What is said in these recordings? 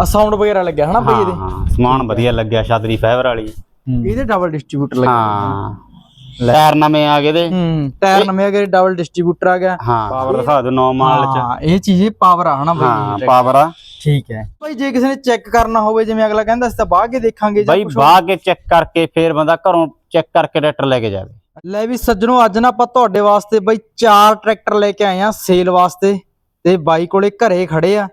ਆ ਸਾਊਂਡ ਵਗੈਰਾ ਲੱਗਿਆ ਹਨਾ ਬਈ ਇਹਦੇ? ਹਾਂ ਸਮਾਨ ਵਧੀਆ ਲੱਗਿਆ ਛਤਰੀ ਫਾਈਬਰ ਵਾਲੀ। ਇਹਦੇ ਡਬਲ ਡਿਸਟ੍ਰੀਬਿਊਟਰ ਲੱਗਿਆ ਹਾਂ ਟਾਇਰ ਨਵੇਂ ਆ ਗਏ ਦੇ ਹੂੰ ਟਾਇਰ ਨਵੇਂ ਅਗੇ ਡਬਲ ਡਿਸਟ੍ਰੀਬਿਊਟਰ ਆ ਗਿਆ। ਹਾਂ ਪਾਵਰ ਦਿਖਾ ਦਿਓ 9 ਮਾਡਲ ਚ। ਹਾਂ ਇਹ ਚੀਜ਼ ਪਾਵਰ ਆ ਹਨਾ ਬਈ? ਹਾਂ ਪਾਵਰ ਆ। ਠੀਕ ਹੈ। ਭਾਈ ਜੇ ਕਿਸੇ ਨੇ ਚੈੱਕ ਕਰਨਾ ਹੋਵੇ ਜਿਵੇਂ ਅਗਲਾ ਕਹਿੰਦਾ ਅਸੀਂ ਤਾਂ ਬਾਹ ਕੇ ਦੇਖਾਂਗੇ ਜਾਂ ਬਾਈ ਕੁਛ ਬਾਹ ਕੇ ਚੈੱਕ ਕਰਕੇ ਫੇਰ ਬੰਦਾ ਘਰੋਂ ਚੈੱਕ ਕਰਕੇ ਟਰੈਕਟਰ ਲੈ ਕੇ ਜਾਵੇ। ਲੈ ਵੀ ਸੱਜਣੋ ਅੱਜ ਨਾ ਆਪਾਂ ਤੁਹਾਡੇ ਵਾਸਤੇ ਬਈ ਚਾਰ ਟਰੈਕਟਰ ਲੈ ਕੇ ਆਏ ਆ ਸੇਲ ਵਾਸਤੇ। ਤੇ ਬਾਈ ਕੋਲੇ ਘਰੇ ਖੜੇ ਆ।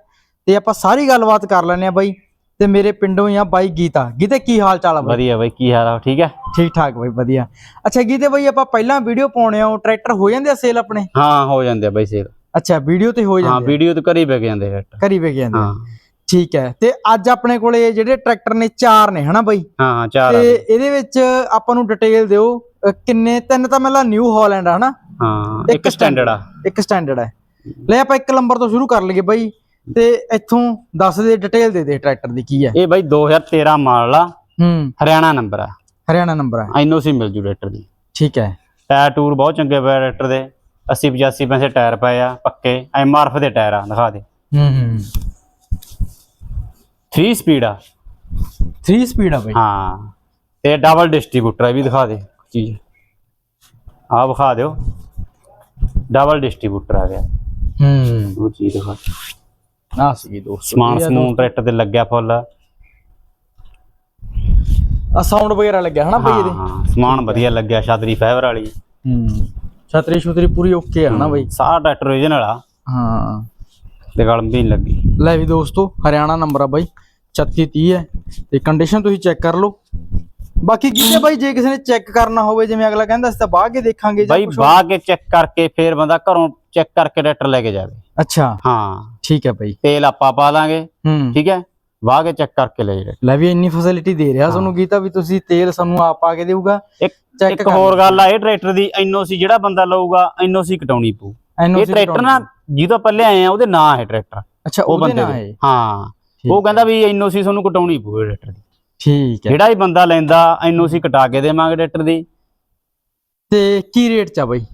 ਤੇ ਆਪਾਂ ਸਾਰੀ ਗੱਲਬਾਤ ਕਰ ਲੈਣੇ ਆ ਬਾਈ। ਤੇ ਮੇਰੇ ਪਿੰਡੋਂ ਹੀ ਆ ਬਾਈ ਗੀਤਾ। ਗੀਤੇ ਕੀ ਹਾਲ ਚਾਲ ਆ ਬਾਈ? ਵਧੀਆ ਬਾਈ ਕੀ ਹਾਲ ਆ? ਠੀਕ ਹੈ ਠੀਕ ਠਾਕ ਬਾਈ ਵਧੀਆ। ਅੱਛਾ ਗੀਤੇ ਬਾਈ ਆਪਾਂ ਪਹਿਲਾਂ ਵੀਡੀਓ ਪਾਉਣੇ ਆ ਟਰੈਕਟਰ ਹੋ ਜਾਂਦੇ ਆ ਸੇਲ ਆਪਣੇ? ਹਾਂ ਹੋ ਜਾਂਦੇ ਆ ਬਾਈ ਸੇਲ। ਅੱਛਾ ਵੀਡੀਓ ਤੇ ਹੋ ਹਾਂ ਜਾਂਦੇ ਆ। ਵੀਡੀਓ ਤੇ ਘਰੀ ਵਿਕ ਜਾਂਦੇ ਟਰੈਕਟਰ। ਕਰੀ ਵੇ ਜਾਂਦੇ ਆ। ਹਾਂ। ਠੀਕ ਹੈ ਤੇ ਅੱਜ ਆਪਣੇ ਕੋਲੇ ਜਿਹੜੇ ਟਰੈਕਟਰ ਨੇ ਚਾਰ ਨੇ ਹਨਾ ਬਾਈ? ਹਾਂ ਹਾਂ ਚਾਰ ਆ ਤੇ। ਇਹਦੇ ਵਿੱਚ ਆਪਾਂ ਨੂੰ ਡਿਟੇਲ ਦਿਓ ਕਿੰਨੇ ਤਿੰਨ ਤਾਂ ਮਤਲਬ ਨਿਊ ਹਾਲੈਂਡ ਆ ਹਨਾ? ਹਾਂ ਇੱਕ ਸਟੈਂਡਰਡ ਆ। ਇੱਕ ਸਟੈਂਡਰਡ ਹੈ ਲੈ ਆਪਾਂ ਇੱਕ ਨੰਬਰ ਤੋਂ ਸ਼ੁਰੂ ਕਰ ਲਈਏ ਬਾਈ। ਤੇ ਇੱਥੋਂ ਦੱਸ ਦੇ ਡਿਟੇਲ ਦੇ ਦੇ ਟਰੈਕਟਰ ਦੀ ਕੀ ਹੈ। ਇਹ ਬਾਈ 2013 ਮਾਡਲ ਆ। ਹੂੰ। ਹਰਿਆਣਾ ਨੰਬਰ ਆ। ਹਰਿਆਣਾ ਨੰਬਰ ਹੈ ਐਨਓਸੀ ਮਿਲ ਜੂ ਟਰੈਕਟਰ ਦੀ। ਠੀਕ ਹੈ। ਟਾਇਰ ਟੂਰ ਬਹੁਤ ਚੰਗੇ ਪਏ ਟਰੈਕਟਰ ਦੇ। 80 85 ਪੈਸੇ ਟਾਇਰ ਪਏ ਆ ਪੱਕੇ। ਐਮਆਰਐਫ ਦੇ ਟਾਇਰ ਆ ਦਿਖਾ ਦੇ। ਹੂੰ ਹੂੰ। 3 ਸਪੀਡ ਆ। 3 ਸਪੀਡ ਆ ਬਾਈ। ਹਾਂ। ਤੇ ਡਬਲ ਡਿਸਟ੍ਰੀਬਿਊਟਰ ਇਹ ਵੀ ਦਿਖਾ ਦੇ ਚੀਜ਼। ਆ ਵਿਖਾ ਦਿਓ। ਡਬਲ ਡਿਸਟ੍ਰੀਬਿਊਟਰ ਆ ਗਿਆ। ਹੂੰ। ਉਹ ਚੀਜ਼ ਦਿਖਾ। ਆ ਸੀ ਦੋਸਤੋ ਸਮਾਨ ਸਮੂਨ ਟਰੈਕਟਰ ਤੇ ਲੱਗਿਆ ਫੁੱਲ। ਆ ਸਾਊਂਡ ਵਗੈਰਾ ਲੱਗਿਆ ਹਨਾ ਬਾਈ ਇਹਦੇ? ਹਾਂ ਸਮਾਨ ਵਧੀਆ ਲੱਗਿਆ ਛਤਰੀ ਫਾਈਬਰ ਵਾਲੀ। ਹੂੰ ਛਤਰੀ ਛੁਤਰੀ ਪੂਰੀ ਓਕੇ ਆ ਹਨਾ ਬਾਈ? ਸਾਰਾ ਟਰੈਕਟਰ ਓਰੀਜਨਲ ਆ। ਹਾਂ। ਤੇ ਗਲਮ ਵੀ ਲੱਗੀ। ਲੈ ਵੀ ਦੋਸਤੋ ਹਰਿਆਣਾ ਨੰਬਰ ਆ ਬਾਈ 3630 ਹੈ। ਤੇ ਕੰਡੀਸ਼ਨ ਤੁਸੀਂ ਚੈੱਕ ਕਰ ਲਓ। ਬਾਕੀ ਕਿਤੇ ਬਾਈ ਜੇ ਕਿਸੇ ਨੇ ਚੈੱਕ ਕਰਨਾ ਹੋਵੇ ਜਿਵੇਂ ਅਗਲਾ ਕਹਿੰਦਾ ਅਸੀਂ ਤਾਂ ਬਾਹ ਕੇ ਦੇਖਾਂਗੇ ਜਾਂ ਬਾਈ ਬਾਹ ਕੇ ਚੈੱਕ ਕਰਕੇ ਫੇਰ ਬੰਦਾ ਘਰੋਂ ਚੈੱਕ ਕਰਕੇ ਟਰੈਕਟਰ ਲੈ ਕੇ ਜਾਵੇ। ਅੱਛਾ। ਹਾਂ। ਠੀਕ ਹੈ ਬਾਈ ਤੇਲ ਆਪਾਂ ਪਾ ਦਾਂਗੇ ਹੂੰ। ਠੀਕ ਹੈ? ਵਾਹ ਕੇ ਚੈੱਕ ਕਰਕੇ ਲੈ ਜਾਵੇ ਲੈ ਵੀ ਇੰਨੀ ਫੈਸਿਲਿਟੀ ਦੇ ਰਿਹਾ ਤੁਹਾਨੂੰ ਕੀਤਾ ਵੀ ਤੁਸੀਂ ਤੇਲ ਸਾਨੂੰ ਆਪ ਆ ਕੇ ਦੇਊਗਾ। ਇੱਕ ਇੱਕ ਹੋਰ ਗੱਲ ਆ ਇਹ ਟਰੈਕਟਰ ਦੀ ਐਨਓਸੀ ਜਿਹੜਾ ਬੰਦਾ ਲਊਗਾ ਐਨਓਸੀ ਕਟਾਉਣੀ ਪਊ। ਇਹ ਟਰੈਕਟਰ ਨਾ ਜਿਹਦੋਂ ਪਹਿਲੇ ਆਏ ਆ ਉਹਦੇ ਨਾਂ ਹੈ ਟਰੈਕਟਰ। ਅੱਛਾ ਉਹ ਬੰਦੇ ਦੇ। ਹੈ। ਉਹ ਕਹਿੰਦਾ ਵੀ ਐਨਓਸੀ ਤੁਹਾਨੂੰ ਕਟਾਉਣੀ ਪਊ ਟਰੈਕਟਰ ਦੀ। ਠੀਕ ਹੈ। ਜਿਹੜਾ ਹੀ ਬੰਦਾ ਲੈਂਦਾ ਐਨਓਸੀ ਕਟਾ ਕੇ ਦੇਵਾਂਗੇ ਟਰੈਕਟਰ ਦੀ। ਤੇ ਕੀ ਰੇਟ ਚ ਆ ਬਾਈ?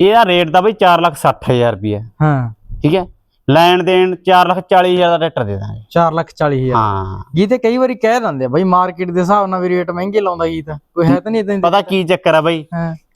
ਇਹਦਾ ਰੇਟ ਤਾਂ ਬਈ 460000 ਰੁਪਏ ਹਾਂ। ਠੀਕ ਹੈ? ਲੈਣ ਦੇਣ 440000 ਦਾ ਟਰੈਕਟਰ ਦੇ ਦਾਂਗੇ। 440000 ਹਾਂ। ਗੀਤੇ ਕਈ ਵਾਰੀ ਕਹਿ ਦਿੰਦੇ ਆ ਬਾਈ ਮਾਰਕੀਟ ਦੇ ਹਿਸਾਬ ਨਾਲ ਵੀ ਰੇਟ ਮਹਿੰਗੇ ਲਾਉਂਦਾ ਗੀਤ। ਕੋਈ ਹੈ ਤਾਂ ਨਹੀਂ ਇਦਾਂ ਪਤਾ ਕੀ ਚੱਕਰ ਆ ਬਈ?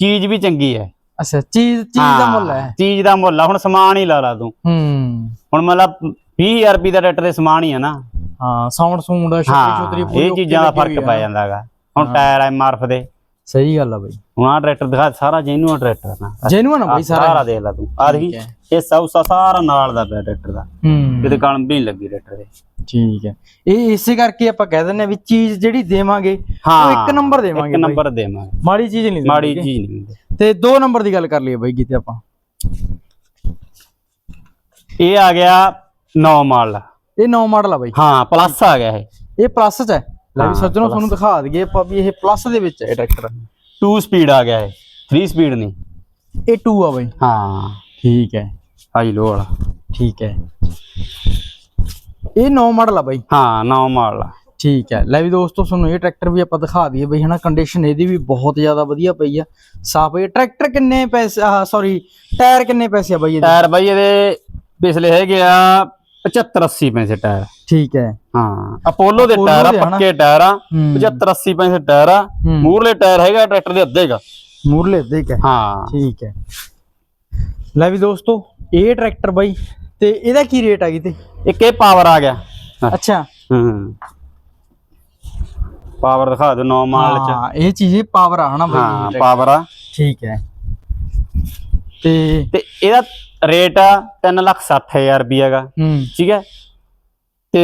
ਚੀਜ਼ ਵੀ ਚੰਗੀ ਹੈ। ਅੱਛਾ ਚੀਜ਼ ਚੀਜ਼ ਦਾ ਮੁੱਲ ਹੈ। ਚੀਜ਼ ਦਾ ਮੁੱਲ ਆ। ਹੁਣ ਸਮਾਨ ਹੀ ਲਾ ਲਾ ਤੂੰ। ਹੂੰ। ਹੁਣ ਮਤਲਬ 20000 ਰੁਪਏ ਦਾ ਟਰੈਕਟਰ ਦੇ ਸਮਾਨ ਹੀ ਆ ਨਾ। ਹਾਂ ਸਾਊਂਡ ਸੂੰਡ ਛਤਰੀ ਪੂਰੀ ਇਹ ਚੀਜ਼ਾਂ ਦਾ ਫ਼ਰਕ ਪੈ ਆ। ਜਾਂਦਾ ਹੈਗਾ ਹੁਣ ਟਾਇਰ ਐਮਆਰਐਫ ਦੇ। ਸਹੀ ਗੱਲ ਆ ਬਾਈ। ਹੁਣ ਆ ਟਰੈਕਟਰ ਦਿਖਾ ਸਾਰਾ ਜੈਨੂਅਨ ਟਰੈਕਟਰ ਨਾ। ਜੈਨੂਅਨ ਆ ਬਾਈ ਸਾਰਾ ਸਾਰਾ ਦੇਖ ਲੈ ਤੂੰ। ਆ ਦੇਖੀ ਠੀਕ ਹੈ। ਇਹ ਸੌ ਸੌ ਸਾਰਾ ਨਾਲ ਦਾ ਪਿਆ ਟਰੈਕਟਰ ਦਾ। ਹੂੰ। ਕਿਤੇ ਕਲਮ ਵੀ ਨਹੀਂ ਲੱਗੀ ਟਰੈਕਟਰ ਦੇ। ਠੀਕ ਹੈ। ਇਹ ਇਸੇ ਕਰਕੇ ਆਪਾਂ ਕਹਿ ਦਿੰਦੇ ਆ ਵੀ ਚੀਜ਼ ਜਿਹੜੀ ਦੇਵਾਂਗੇ ਉਹ ਹਾਂ ਇੱਕ ਨੰਬਰ ਦੇਵਾਂਗੇ ਇੱਕ। ਨੰਬਰ ਦੇਵਾਂਗੇ। ਮਾੜੀ ਚੀਜ਼ ਨਹੀਂ ਮਾੜੀ। ਚੀਜ਼ ਨਹੀਂ ਤੇ ਦੋ ਨੰਬਰ ਦੀ ਗੱਲ ਕਰ ਲਈਏ ਬਾਈ ਕਿਤੇ ਆਪਾਂ। ਇਹ ਆ ਗਿਆ 9 ਮਾਡਲ। ਇਹ 9 ਮਾਡਲ ਆ ਬਾਈ। ਹਾਂ ਪਲੱਸ ਆ ਗਿਆ ਇਹ। ਇਹ ਪਲੱਸ ਚ ਹੈ। ਲੈ ਵੀ ਸੱਜਣੋ। ਤੁਹਾਨੂੰ ਦਿਖਾ ਦਈਏ ਆਪਾਂ ਵੀ ਇਹ ਪਲੱਸ ਦੇ ਵਿੱਚ ਹੈ। ਟਰੈਕਟਰ 2 ਸਪੀਡ ਆ ਗਿਆ ਇਹ। 3 ਸਪੀਡ ਨਹੀਂ। ਇਹ 2 ਆ ਬਾਈ। ਹਾਂ। ਠੀਕ ਹੈ। ਹਾਈ ਲੋ ਵਾਲਾ। ਠੀਕ ਹੈ। ਇਹ 9 ਮਾਡਲ ਆ ਬਾਈ। ਹਾਂ 9 ਮਾਡਲ ਆ। ਠੀਕ ਹੈ। ਲੈ ਵੀ ਦੋਸਤੋ ਤੁਹਾਨੂੰ ਇਹ ਟਰੈਕਟਰ ਵੀ ਆਪਾਂ ਦਿਖਾ ਦਈਏ ਬਈ ਹਨਾ? ਕੰਡੀਸ਼ਨ ਇਹਦੀ ਵੀ ਬਹੁਤ ਜ਼ਿਆਦਾ ਵਧੀਆ ਪਈ ਆ। ਸਾਫ਼ ਹੈ ਟਰੈਕਟਰ ਕਿੰਨੇ ਪੈਸੇ ਸੌਰੀ ਟਾਇਰ ਕਿੰਨੇ ਪੈਸੇ ਆ ਬਾਈ ਇਹਦੇ? ਟਾਇਰ ਬਾਈ ਇਹਦੇ ਪਿਛਲੇ ਹੈਗੇ ਆ 75 80 ਪੈਸੇ ਟਾਇਰ। ਠੀਕ ਹੈ। ਹਾਂ ਅਪੋਲੋ ਦੇ ਟਾਇਰ ਆ? ਪੱਕੇ ਟਾਇਰ ਆ ਹੂੰ। 75 80 ਪੈਸੇ ਟਾਇਰ ਆ। ਮੂਰਲੇ ਟਾਇਰ ਹੈਗਾ ਟਰੈਕਟਰ ਦੇ ਅੱਧੇ ਗਾ ਮੂਰਲੇ ਦੇਖ ਹੈ ਹਾਂ। ਠੀਕ ਹੈ। ਲੈ ਵੀ ਦੋਸਤੋ ਇਹ ਟਰੈਕਟਰ ਬਾਈ ਤੇ ਇਹਦਾ ਕੀ ਰੇਟ ਆ ਗਈ ਤੇ? ਇੱਕ ਇਹ ਪਾਵਰ ਆ ਗਿਆ। ਅੱਛਾ। ਹੂੰ ਪਾਵਰ ਦਿਖਾ ਦਿਓ 9 ਮਾਡਲ ਚ। ਹਾਂ ਇਹ ਚੀਜ਼ ਪਾਵਰ ਆ ਹਨਾ ਬਾਈ? ਹਾਂ। ਪਾਵਰ ਆ। ਠੀਕ ਹੈ। ਤੇ ਤੇ ਇਹਦਾ ਰੇਟ ਆ 360000 ਰੁਪਏ ਹੈਗਾ ਹੂੰ। ਠੀਕ ਹੈ? ਤੇ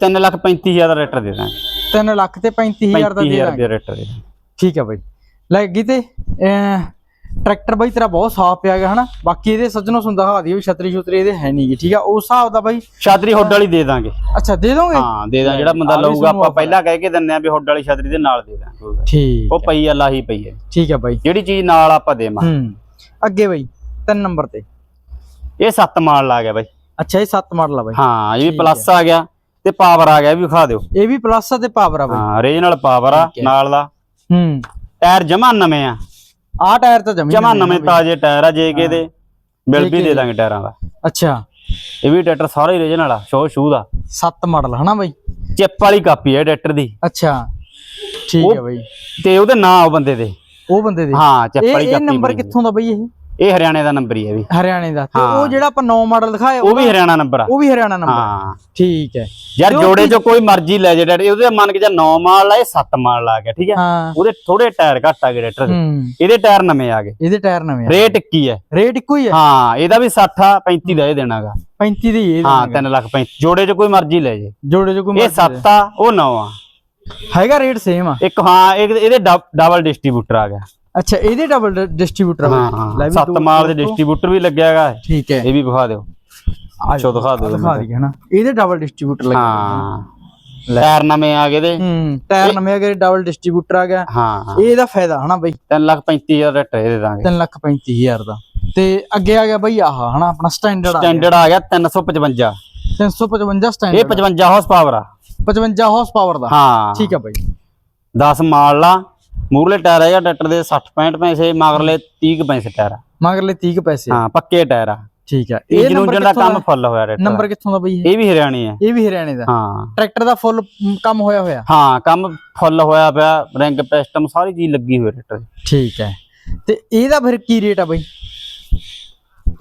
335000 ਦਾ ਟਰੈਕਟਰ ਦੇ ਦਾਂਗੇ। 3 ਲੱਖ ਤੇ 35000 ਦਾ ਦੇ 35000 ਦਾਂਗੇ। ਰੁਪਏ ਦੇ ਠੀਕ ਹੈ ਬਾਈ। ਲੈ ਗਈ ਤੇ ਟਰੈਕਟਰ ਬਾਈ ਤੇਰਾ ਬਹੁਤ ਸਾਫ਼ ਪਿਆ ਗਿਆ ਹਨਾ? ਬਾਕੀ ਇਹਦੇ ਸੱਜਣੋਂ ਸੁਣ ਦਿਖਾ ਵੀ ਛਤਰੀ ਛੁਤਰੀ ਇਹਦੇ ਹੈ ਨਹੀਂਗੀ ਠੀਕ ਆ? ਉਸ ਹਿਸਾਬ ਦਾ ਬਾਈ ਛਾਤਰੀ ਹੁੱਡ ਵਾਲੀ ਦੇ ਦਾਂਗੇ। ਅੱਛਾ ਦੇ ਦੋਗੇ? ਹਾਂ ਦੇ ਦਾਂ ਜਿਹੜਾ ਬੰਦਾ ਲਊਗਾ ਆਪਾਂ ਪਹਿਲਾਂ ਕਹਿ ਕੇ ਦਿੰਨੇ ਆ ਵੀ ਹੁੱਡ ਵਾਲੀ ਛਤਰੀ ਦੇ ਨਾਲ ਦੇ ਦਾਂਗੇ। ਠੀਕ ਉਹ ਪਈ ਆ ਲਾਹੀ ਪਈ ਹੈ। ਠੀਕ ਹੈ ਬਾਈ। ਜਿਹੜੀ ਚੀਜ਼ ਨਾਲ ਆਪਾਂ ਦੇਵਾਂ। ਹੂੰ। ਅੱਗੇ ਬਾਈ ਤਿੰਨ ਨੰਬਰ ਤੇ। ਇਹ 7 ਮਾਡਲ ਆ ਗਿਆ ਬਾਈ। ਅੱਛਾ ਇਹ 7 ਮਾਡਲ ਆ ਬਾਈ। ਹਾਂ ਇਹ ਵੀ ਪਲੱਸ ਆ ਗਿਆ ਤੇ ਪਾਵਰ ਆ ਗਿਆ ਇਹ ਵੀ ਵਿਖਾ ਦਿਓ। ਇਹ ਵੀ ਪਲੱਸ ਆ ਤੇ ਪਾਵਰ ਆ ਬਾਈ। ਹਾਂ ਰੀਜਨਲ ਪਾਵਰ ਆ। ਨਾਲ ਦਾ। ਹੂੰ। ਟਾਇਰ ਜਮਾ ਨਵੇਂ ਆ। ਆਹ ਟਾਇਰ ਤਾਂ ਜਮੀ ਜਮਾ ਨਵੇਂ ਤਾਜ਼ੇ ਟਾਇਰ ਆ ਜੇ ਕੇ ਦੇ ਬਿੱਲ ਵੀ ਦੇ ਦਾਂਗੇ ਟਾਇਰਾਂ ਦਾ। ਅੱਛਾ। ਇਹ ਵੀ ਟਰੈਕਟਰ ਸਾਰਾ ਹੀ ਰੀਜਨ ਵਾਲਾ ਸ਼ੋ ਸ਼ੂ ਦਾ। 7 ਮਾਡਲ ਹਨਾ ਬਾਈ? ਚਿੱਪ ਵਾਲੀ ਕਾਪੀ ਹੈ ਟਰੈਕਟਰ ਦੀ। ਅੱਛਾ। ਠੀਕ ਹੈ ਬਾਈ। ਤੇ ਉਹਦੇ ਨਾਂ ਉਹ ਬੰਦੇ ਦੇ। ਉਹ ਬੰਦੇ ਦੇ। ਹਾਂ ਚਿੱਪ ਇਹ ਵਾਲੀ ਇਹ ਕਾਪੀ ਨੰਬਰ ਬਣੀ ਹੋਈ। ਕਿੱਥੋਂ ਦਾ ਬਾਈ ਇਹ? ਇਹ ਹਰਿਆਣੇ ਦਾ ਨੰਬਰ ਹੀ ਹੈ ਵੀ। ਹਰਿਆਣੇ ਦਾ ਤੇ। ਉਹ ਜਿਹੜਾ ਆਪਾਂ 9 ਮਾਡਲ ਦਿਖਾਇਆ ਉਹ ਵੀ ਹਰਿਆਣਾ ਨੰਬਰ ਆ। ਉਹ ਵੀ ਹਰਿਆਣਾ ਨੰਬਰ ਹਾਂ। ਠੀਕ ਹੈ। ਯਾਰ ਜੋੜੇ ਚੋਂ ਕੋਈ ਮਰਜ਼ੀ ਲੈ ਜੇ ਡੈਡੀ ਉਹਦੇ ਮੰਨ ਕੇ ਜਾਂ 9 ਮਾਲ ਆ ਇਹ 7 ਮਾਲ ਆ ਗਿਆ ਠੀਕ ਹੈ। ਉਹਦੇ ਥੋੜੇ ਟਾਇਰ ਘੱਟ ਆ ਗਏ ਦੇ। ਹੂੰ। ਇਹਦੇ ਟਾਇਰ ਨਵੇਂ ਆ ਗਏ। ਇਹਦੇ ਟਾਇਰ ਨਵੇਂ ਆ ਰੇਟ ਕੀ ਹੈ। ਰੇਟ ਇੱਕੋ ਹੀ ਹੈ? ਹਾਂ ਇਹਦਾ ਵੀ 60 ਆ 35 ਦਾ ਇਹ ਦੇਣਾਗਾ। 35 ਦੀ ਇਹ ਹਾਂ ਦੇਣਗੇ। 3 ਲੱਖ 35 ਜੋੜੇ ਚ ਕੋਈ ਮਰਜ਼ੀ ਲੈ ਜੇ। ਜੋੜੇ ਜੋ ਕੋਈ ਇਹ ਮਰਜ਼ੀ 7 ਆ ਉਹ 9 ਆ। ਹੈਗਾ ਰੇਟ ਸੇਮ ਆ। ਇੱਕ ਹਾਂ ਇੱਕ ਇਹਦੇ ਡਬਲ ਡਿਸਟ੍ਰੀਬਿਊਟਰ ਆ ਗਿਆ। ਅੱਛਾ ਇਹਦੇ ਡਬਲ ਡਿਸਟ੍ਰੀਬਿਊਟਰ ਹਾਂ 7 ਮਾਲ ਦੇ ਡਿਸਟ੍ਰੀਬਿਊਟਰ ਵੀ ਲੱਗਿਆ ਹੈਗਾ ਠੀਕ ਹੈ। ਇਹ ਵੀ ਦਿਖਾ ਦਿਓ। ਅੱਛਾ ਦਿਖਾ ਦਿਓ ਦਿਖਾ ਦਈਏ ਹਨਾ। ਇਹਦੇ ਡਬਲ ਡਿਸਟ੍ਰੀਬਿਊਟਰ ਲੱਗੇ ਹਾਂ। ਟਾਇਰ ਨਵੇਂ ਆ ਗਏ ਦੇ। ਹੂੰ ਟਾਇਰ ਨਵੇਂ ਅਗਰ ਡਬਲ ਡਿਸਟ੍ਰੀਬਿਊਟਰ ਆ ਗਿਆ। ਹਾਂ ਇਹ ਇਹਦਾ ਫਾਇਦਾ ਹਨਾ ਬਈ। 3 ਲੱਖ 35000 ਦਾ ਟਰੇ ਦੇ ਦਾਂਗੇ। 3 ਲੱਖ 35000 ਦਾ। ਤੇ ਅੱਗੇ ਆ ਗਿਆ ਬਈ ਆਹ ਹਨਾ ਆਪਣਾ ਸਟੈਂਡਰਡ ਆ ਸਟੈਂਡਰਡ ਆ ਗਿਆ 355 355 ਇਹ ਸਟੈਂਡਰਡ 55 ਹਾਰਸ ਪਾਵਰ ਆ। 55 ਹਾਰਸ ਪਾਵਰ ਦਾ। ਹਾਂ। ਠੀਕ ਆ ਬਈ। 10 ਮਾਲ ਲਾ ਮੂਰਲੇ ਟਾਇਰ ਆ ਟਰੈਕਟਰ ਦੇ 60 65 ਪੈਸੇ ਮਗਰਲੇ 30 ਕੁ ਪੈਸੇ ਟਾਇਰ ਮਗਰਲੇ 30 ਕੁ ਪੈਸੇ ਹਾਂ ਪੱਕੇ ਟਾਇਰ ਆ। ਠੀਕ ਆ। ਇਹ ਜਨੂਜਨ ਦਾ ਕੰਮ ਫੁੱਲ ਹੋਇਆ ਟਰੈਕਟਰ ਨੰਬਰ ਕਿੱਥੋਂ ਦਾ ਬਈ ਇਹ? ਵੀ ਹਰਿਆਣੇ ਆ। ਇਹ ਵੀ ਹਰਿਆਣੇ ਦਾ। ਹਾਂ। ਟਰੈਕਟਰ ਦਾ ਫੁੱਲ ਕੰਮ ਹੋਇਆ ਹੋਇਆ? ਹਾਂ ਕੰਮ ਫੁੱਲ ਹੋਇਆ ਪਿਆ ਰਿੰਗ ਪਿਸਟਮ ਸਾਰੀ ਚੀਜ਼ ਲੱਗੀ ਹੋਈ ਟਰੈਕਟਰ ਦੀ। ਠੀਕ ਹੈ। ਤੇ ਇਹਦਾ ਫਿਰ ਕੀ ਰੇਟ ਆ ਬਈ?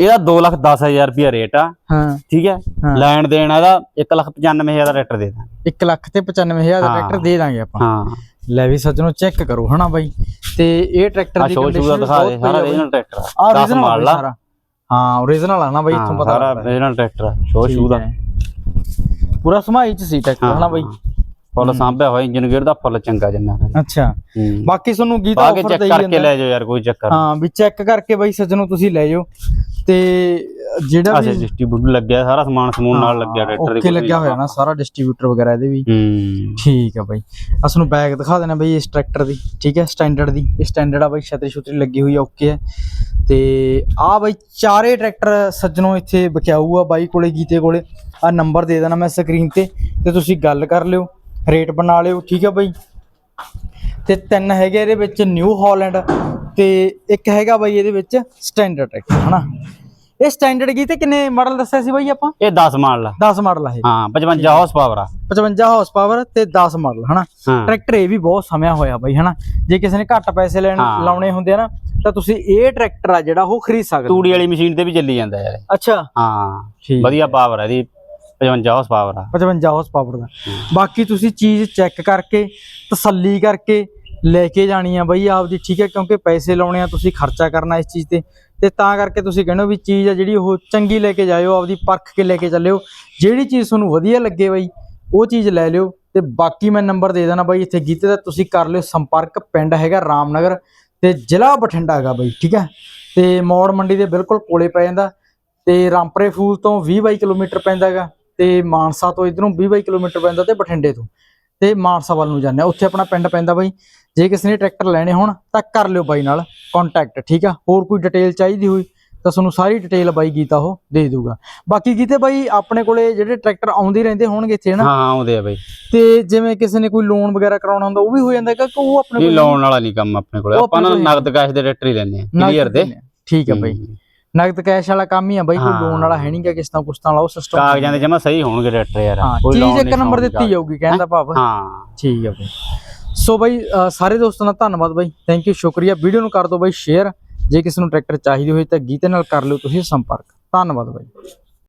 ਇਹਦਾ 2 ਲੱਖ 10000 ਰੁਪਿਆ ਰੇਟ ਆ। ਹਾਂ। ਠੀਕ ਹੈ? ਹਾਂ। ਲੈਣ ਦੇਣ ਇਹਦਾ 1 ਲੱਖ 95000 ਦਾ ਟਰੈਕਟਰ ਦੇ ਦਾਂਗੇ। 1 ਲੱਖ ਤੇ 95000 ਦਾ ਹਾਂ। ਟਰੈਕਟਰ ਦੇ ਦਾਂਗੇ ਆਪਾਂ। ਹਾਂ। ਲੈ ਵੀ ਸੱਜਣੋ ਚੈੱਕ ਕਰੋ ਹਨਾ ਬਾਈ? ਤੇ ਇਹ ਟਰੈਕਟਰ ਦੀ ਕੰਡੀਸ਼ਨ ਦਿਖਾ ਦੇ ਸਾਰਾ ਰੀਜਨਲ ਟਰੈਕਟਰ ਆ। ਆ 10 original ਮਾਲ ਲਾ ਹਾਂ origignal ਆ ਨਾ ਬਾਈ ਹਾਂ, ਪਤਾ ਸਾਰਾ ਰੀਜਨਲ ਟਰੈਕਟਰ ਆ ਸ਼ੋ ਸ਼ੂ ਦਾ। ਪੂਰਾ ਸਮਾਈ ਚ ਸੀ ਟਰੈਕਟਰ ਹਨਾ ਬਾਈ? ਫੁੱਲ ਸਾਂਭਿਆ ਹੋਇਆ ਇੰਜਨ ਗੇਅਰ ਦਾ ਫੁੱਲ ਚੰਗਾ ਜਿੰਨਾ ਅੱਛਾ। ਬਾਕੀ ਤੁਹਾਨੂੰ ਗੀਤਾ ਆਫਰ ਚੈੱਕ ਦੇਈ ਕਰਕੇ ਲੈ ਜਾਓ ਯਾਰ ਕੋਈ ਚੱਕਰ ਹਾਂ ਵੀ ਚੈੱਕ ਕਰਕੇ ਬਾਈ ਸੱਜਣੋ ਤੁਸੀਂ ਲੈ ਜਾਓ। ਤੇ ਜਿਹੜਾ ਵੀ ਡਿਸਟ੍ਰੀਬਿਊਟਰ ਲੱਗਿਆ ਸਾਰਾ ਸਮਾਨ ਸਮੂਨ ਨਾਲ ਲੱਗਿਆ ਟਰੈਕਟਰ ਦੇ ਓਕੇ ਲੱਗਿਆ ਹੋਇਆ ਨਾ ਸਾਰਾ ਡਿਸਟ੍ਰੀਬਿਊਟਰ ਵਗੈਰਾ ਇਹਦੇ ਵੀ। ਹੂੰ। ਠੀਕ ਆ ਬਾਈ। ਅਸ ਨੂੰ ਬੈਗ ਦਿਖਾ ਦੇਣਾ ਬਾਈ ਇਸ ਟਰੈਕਟਰ ਦੀ ਠੀਕ ਹੈ ਸਟੈਂਡਰਡ ਦੀ। ਇਹ ਸਟੈਂਡਰਡ ਆ ਬਾਈ ਛਤਰੀ ਛੁਤਰੀ ਲੱਗੀ ਹੋਈ ਆ ਓਕੇ ਹੈ ਤੇ ਆ ਬਾਈ ਚਾਰੇ ਟਰੈਕਟਰ ਸੱਜਣੋ ਇੱਥੇ ਬਕਿਆਊ ਆ ਬਾਈ ਕੋਲੇ ਗੀਤੇ ਕੋਲੇ। ਆ ਨੰਬਰ ਦੇ ਦੇਣਾ ਮੈਂ ਸਕਰੀਨ ਤੇ ਤੇ ਤੁਸੀਂ ਗੱਲ ਕਰ ਲਿਓ। ਰੇਟ ਬਣਾ ਲਿਓ ਠੀਕ ਆ ਬਾਈ। ਤੇ ਤਿੰਨ ਹੈਗੇ ਇਹਦੇ ਵਿੱਚ ਨਿਊ ਹਾਲੈਂਡ ਤੇ ਇੱਕ ਹੈਗਾ ਬਾਈ ਇਹਦੇ ਵਿੱਚ ਸਟੈਂਡਰਡ ਟਰੈਕਟਰ ਹਨਾ? ਇਹ ਸਟੈਂਡਰਡ ਗੀਤੇ ਕਿੰਨੇ ਮਾਡਲ ਦੱਸਿਆ ਸੀ ਬਾਈ ਆਪਾਂ? ਇਹ 10 ਮਾਲ ਲਾ 10 ਮਾਡਲ ਆ ਇਹ। ਹਾਂ 55 ਹਾਰਸ ਪਾਵਰ ਆ। 55 ਹਾਰਸ ਪਾਵਰ ਤੇ 10 ਮਾਡਲ ਹਨਾ? ਟਰੈਕਟਰ ਇਹ ਵੀ ਬਹੁਤ ਸਮਿਆ ਹੋਇਆ ਬਾਈ ਹਨਾ? ਜੇ ਕਿਸੇ ਨੇ ਘੱਟ ਪੈਸੇ ਲੈਣ। ਲਾਉਣੇ ਹੁੰਦੇ ਆ ਨਾ ਤਾਂ ਤੁਸੀਂ ਇਹ ਟਰੈਕਟਰ ਆ ਜਿਹੜਾ ਉਹ ਖਰੀਦ ਸਕਦੇ ਹੋ। ਤੂੜੀ ਵਾਲੀ ਮਸ਼ੀਨ ਤੇ ਵੀ ਚੱਲੀ ਜਾਂਦਾ ਯਾਰ। ਅੱਛਾ। ਹਾਂ। ਠੀਕ। ਵਧੀਆ ਪਾਵਰ ਆ ਇਹਦੀ। 55 ਹਾਰਸ ਪਾਵਰ ਆ। 55 ਹਾਰਸ ਪਾਵਰ ਦਾ। ਬਾਕੀ ਤੁਸੀਂ ਚੀਜ਼ ਚੈੱਕ ਕਰਕੇ ਤਸੱਲੀ ਕਰਕੇ ਲੈ ਕੇ ਜਾਣੀ ਆ ਬਈ ਆਪਦੀ ਠੀਕ ਹੈ ਕਿਉਂਕਿ ਪੈਸੇ ਲਾਉਣੇ ਆ ਤੁਸੀਂ ਖਰਚਾ ਕਰਨਾ ਇਸ ਚੀਜ਼ ਤੇ। ਤੇ ਤਾਂ ਕਰਕੇ ਤੁਸੀਂ ਕਹਿੰਦੇ ਹੋ ਵੀ ਚੀਜ਼ ਆ ਜਿਹੜੀ ਉਹ ਚੰਗੀ ਲੈ ਕੇ ਜਾਇਓ ਆਪਦੀ ਪਰਖ ਕੇ ਲੈ ਕੇ ਚੱਲਿਓ। ਜਿਹੜੀ ਚੀਜ਼ ਤੁਹਾਨੂੰ ਵਧੀਆ ਲੱਗੇ ਬਈ ਉਹ ਚੀਜ਼ ਲੈ ਲਿਓ। ਤੇ ਬਾਕੀ ਮੈਂ ਨੰਬਰ ਦੇ ਦੇਣਾ ਬਾਈ ਇੱਥੇ ਗੀਤੇ ਦਾ ਤੁਸੀਂ ਕਰ ਲਿਓ ਸੰਪਰਕ। ਪਿੰਡ ਹੈਗਾ ਰਾਮਨਗਰ ਤੇ ਜ਼ਿਲ੍ਹਾ ਬਠਿੰਡਾ ਹੈਗਾ ਬਾਈ ਠੀਕ ਹੈ? ਤੇ ਮੌੜ ਮੰਡੀ ਦੇ ਬਿਲਕੁਲ ਕੋਲੇ ਪੈ ਜਾਂਦਾ। ਤੇ ਰਾਮਪਰੇ ਫੂਲ ਤੋਂ 20 22 ਕਿਲੋਮੀਟਰ ਪੈਂਦਾ ਹੈਗਾ। ਤੇ ਮਾਨਸਾ ਤੋਂ ਇਧਰੋਂ 20 22 ਕਿਲੋਮੀਟਰ ਪੈਂਦਾ ਤੇ ਬਠਿੰਡੇ ਤੋਂ। ਤੇ ਮਾਨਸਾ ਵੱਲ ਨੂੰ ਜਾਂਦੇ ਆ। ਉੱਥੇ ਆਪਣਾ ਪਿੰਡ ਪੈਂਦਾ ਬਾਈ। ਜੇ ਕਿਸੇ ਨੇ ਟਰੈਕਟਰ ਲੈਣੇ ਹੋਣ ਤਾਂ ਕਰ ਲਿਓ ਬਾਈ ਨਾਲ ਕੰਟੈਕਟ ਠੀਕ ਆ? ਹੋਰ ਕੋਈ ਡਿਟੇਲ ਚਾਹੀਦੀ ਹੋਈ ਤਾਂ ਤੁਹਾਨੂੰ ਸਾਰੀ ਡਿਟੇਲ ਬਾਈ ਗੀਤਾ ਉਹ ਦੇ ਦੂਗਾ ਬਾਕੀ ਗੀਤੇ ਬਾਈ ਆਪਣੇ ਕੋਲੇ ਜਿਹੜੇ ਟਰੈਕਟਰ ਆਉਂਦੇ ਰਹਿੰਦੇ ਹੋਣਗੇ ਇੱਥੇ ਨਾ ਹਾਂ ਆਉਂਦੇ ਆ ਬਈ। ਤੇ ਜਿਵੇਂ ਕਿਸੇ ਨੇ ਕੋਈ ਲੋਨ ਵਗੈਰਾ ਕਰਾਉਣਾ ਹੁੰਦਾ ਉਹ ਵੀ ਹੋ ਜਾਂਦਾ ਕਿ ਉਹ ਆਪਣੇ ਕੋਲ ਲਾਉਣ ਵਾਲਾ ਨਹੀਂ ਕੰਮ ਆਪਣੇ ਕੋਲ। ਆਪਾਂ ਨਾ ਨਗਦ ਕੈਸ਼ ਦੇ ਟਰੈਕਟਰ ਹੀ ਲੈਣੇ ਆ ਕਲੀਅਰ ਦੇ। ਠੀਕ ਆ ਬਾਈ। ਨਗਦ ਕੈਸ਼ ਵਾਲਾ ਕੰਮ ਹੀ ਆ ਬਾਈ ਕੋਈ। ਲੋਨ ਵਾਲਾ ਹੈ ਨਹੀਂਗਾ ਕਿਸ਼ਤਾਂ ਕੁਸ਼ਤਾਂ ਵਾਲਾ ਉਹ ਸਿਸਟਮ ਕਾਗਜ਼ਾਂ ਦੇ ਜਮਾ ਸਹੀ ਹੋਣਗੇ ਟਰੈਕਟਰ ਯਾਰ। ਚੀਜ਼ ਇੱਕ ਨੰਬਰ। ਦਿੱਤੀ ਜਾਊਗੀ ਕਹਿਣ ਦਾ ਭਾਵ। ਹਾਂ। ਠੀਕ ਹੈ ਬਾਈ। ਸੋ ਬਾਈ ਸਾਰੇ ਦੋਸਤਾਂ ਦਾ ਧੰਨਵਾਦ ਬਾਈ। ਥੈਂਕ ਯੂ ਸ਼ੁਕਰੀਆ। ਵੀਡੀਓ ਨੂੰ ਕਰ ਦਿਓ ਬਾਈ ਸ਼ੇਅਰ ਜੇ ਕਿਸੇ ਨੂੰ ਟਰੈਕਟਰ ਚਾਹੀਦੀ ਹੋਈ ਤਾਂ ਗੀਤੇ ਨਾਲ ਕਰ ਲਿਓ ਤੁਸੀਂ ਸੰਪਰਕ। ਧੰਨਵਾਦ ਬਾਈ।